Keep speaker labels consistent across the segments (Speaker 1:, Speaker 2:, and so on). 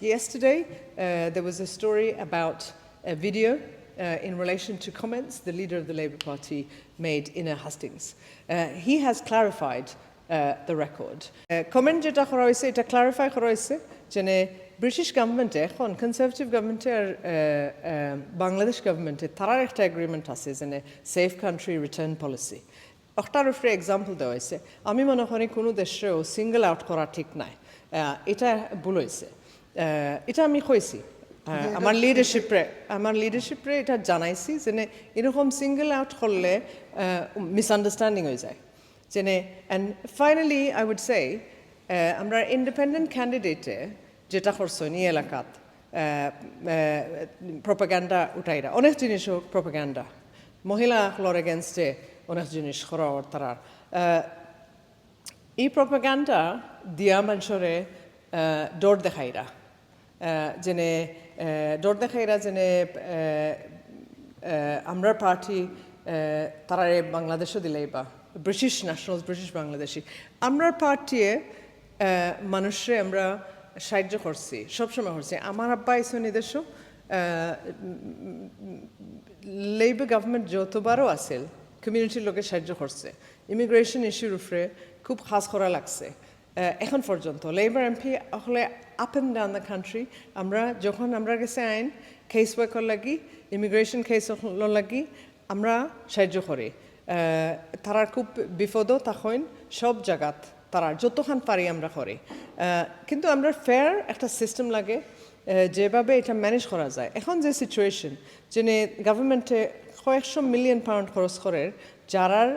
Speaker 1: Yesterday, uh, there was a story about a video uh, in relation to comments the leader of the Labour Party made in a Hastings. Uh, he has clarified uh, the record. Comment যেটা করা হয়েছে এটা clarify করা হয়েছে যে British গভর্নমেন্টে এখন conservative গভর্নমেন্টে আর বাংলাদেশ গভর্নমেন্টে তারার একটা এগ্রিমেন্ট আছে যে সেফ কান্ট্রি রিটার্ন পলিসি একটার উপরে এক্সাম্পল দেওয়া হয়েছে আমি মনে করি কোনো দেশেও সিঙ্গেল আউট করা ঠিক নাই এটা ভুল হয়েছে এটা আমি কইছি আহ, আমার লিডারশিপে আমার লিডারশিপে এটা জানাইছি যে নে এরকম সিঙ্গেল আউট করলে মিসআন্ডারস্ট্যান্ডিং হয়ে যায়। যে and finally I would say আমরা ইন্ডিপেন্ডেন্ট ক্যান্ডিডেটে যেটা করছ এই এলাকাত প্রপাগান্ডা উঠাইরা অনেক জিনিসও প্রপাগান্ডা মহিলা হলর এগেনস্টে অনেক জিনিস করা তারা এই প্রপাগান্ডা দিয়া মানুষরে ডর দেখাইরা যেনে ডর দেখাইরা যেনে আমরা পার্টি তারা বাংলাদেশও দিলেই বা ব্রিটিশ ন্যাশনাল ব্রিটিশ বাংলাদেশি। আমরা পার্টিয়ে মানুষে আমরা সাহায্য করছি, সবসময় করছি। আমার আব্বা এসে নিদেশও লেবার গভর্নমেন্ট যতবারও আছিল কমিউনিটির লোকে সাহায্য করছে। ইমিগ্রেশন ইস্যুর উপরে খুব খাস করা লাগছে। এখন পর্যন্ত লেবার এমপি হলে up and down the country আমরা যখন আমরা গেছে আইন কেস ওয়ার্কর লাগি ইমিগ্রেশন কেস লাগি, আমরা সাহায্য করি। তারা খুব বিপদও তখন সব জায়গাত তারা যতক্ষণ পারি আমরা করি। কিন্তু আমরা ফেয়ার একটা সিস্টেম লাগে। যেভাবে এটা ম্যানেজ করা যায়। এখন যে সিচুয়েশন যিনি গভর্নমেন্টে কয়েকশো মিলিয়ন পাউন্ড খরচ করে, যারার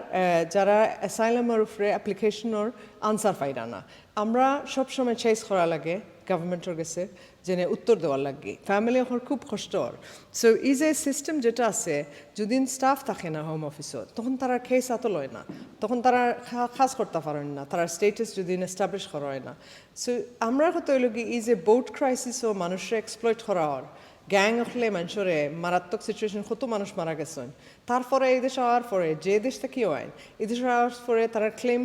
Speaker 1: যারা অ্যাসাইলামের উপরে অ্যাপ্লিকেশনের আনসার পাইরা না। আমরা সবসময় চেস করা লাগে গভর্নমেন্টের কাছে যেনে উত্তর দেওয়ার লাগে ফ্যামিলি এখন খুব কষ্ট সো এই যে সিস্টেম যেটা আছে যদি স্টাফ থাকে না হোম অফিসত তখন তারা কেস এত লয় না তখন তারা খাস করতে পারেন না তারা স্টেটাস যদি এস্টাবলিশ করা হয় না সো আমরা কত কি এই যে বোট ক্রাইসিসও মানুষের এক্সপ্লয়েট করা হওয়ার গ্যাং হলে মানুষরে মারাত্মক সিচুয়েশন কত মানুষ মারা গেছেন তারপরে এই দেশে হওয়ার পরে যে দেশটা থেকে হয় এই দেশে হওয়ার পরে তারা ক্লেম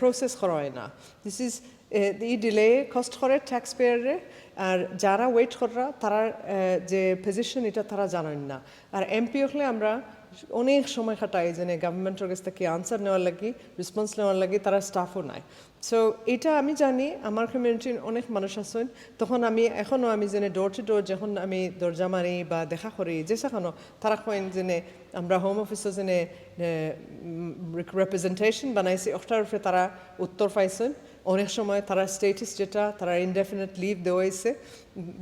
Speaker 1: প্রসেস করা হয় না দিস ইজ এই ডিলে কষ্ট করে ট্যাক্স পেয়ারে আর যারা ওয়েট করা তারা যে পজিশন এটা তারা জানেন না। আর এমপি হলে আমরা অনেক সময় খাটাই যে গভর্নমেন্টের কাছ থেকে আনসার নেওয়ার লাগে রেসপন্স নেওয়ার লাগে, তারা স্টাফও নাই। সো এটা আমি জানি, আমার কমিউনিটির অনেক মানুষ আছেন। তখন আমি এখনও আমি যেনে ডোর টু ডোর যখন আমি দরজা মারি বা দেখা করি, যে সেখানো তারা কয়েন যেনে, আমরা হোম অফিসে যেনে রিপ্রেজেন্টেশন বানাইছি, ওটার উপরে তারা উত্তর পাইছেন। অনেক সময় তারা স্টেটাস যেটা, তারা ইনডেফিনেট লিভ দেওয়াইছে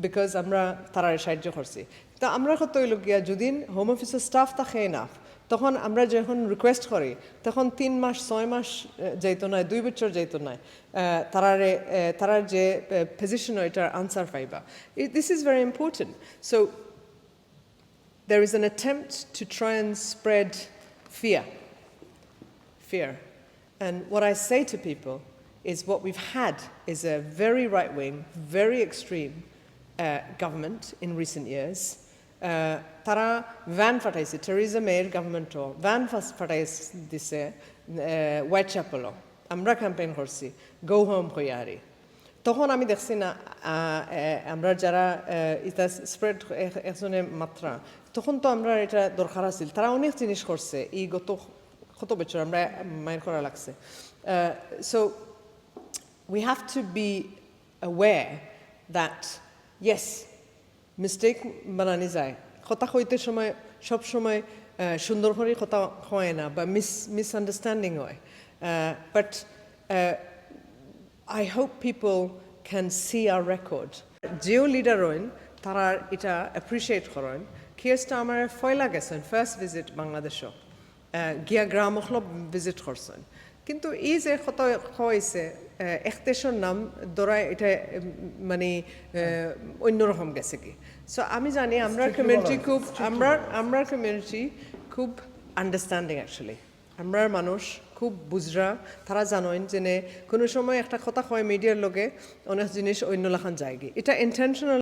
Speaker 1: বিকজ আমরা তারা সাহায্য করছি। তা আমরা কত গিয়া যদি হোম অফিসের স্টাফ থাকে না তখন আমরা যখন রিকোয়েস্ট করি তখন তিন মাস ছয় মাস আহ, যাইতো না দুই বছর যাইতো না তারারে আহ, তারার যে পজিশন এটার আনসার পাইবা this is very important so there is an attempt to try and spread fear. Fear. And what I say to people is what we've had is a very right wing, very extreme uh, government in recent years. তারা ভ্যান ফাটাইছে Theresa মেয়ের গভর্নমেন্টও van ফাটাইছে দিছে white চ্যাপেলও আমরা campaign করছি go home হইয়ারি তখন আমি দেখছি না আমরা যারা এটা স্প্রেড একজনে মাত্রা, তখন তো আমরা এটা দরকার আছিল। তারা অনেক জিনিস করছে এই গত কত বছর আমরা মায়ের করা লাগছে। So we have to be aware that, yes mistake বানানি যায়। কথা কইতে সময়, সব সময় সুন্দর করে কথা হয় না বা মিস মিসআন্ডারস্ট্যান্ডিং হয়। But I hope people can see our record. যেও লিডার হইন, তারা এটা অ্যাপ্রিসিয়েট করেন। কেসটা আমার ফয়লা গেছেন ফার্স্ট ভিজিট বাংলাদেশও গিয়া গ্রাম ভিজিট করছেন। কিন্তু এই যে কত হয়েছে এক দেশের নাম দরাই এটা মানে অন্যরকম গেছে কি? সো আমি জানি আমরা কমিউনিটি খুব আমরা আমরা কমিউনিটি খুব আন্ডারস্ট্যান্ডিং অ্যাকচুয়ালি আমরা মানুষ খুব বুঝরা তারা জানেন যে কোনো সময় একটা কথা কয় মিডিয়ার লগে অনেক জিনিস অন্য লেখান যায় কি। এটা ইন্টেনশনাল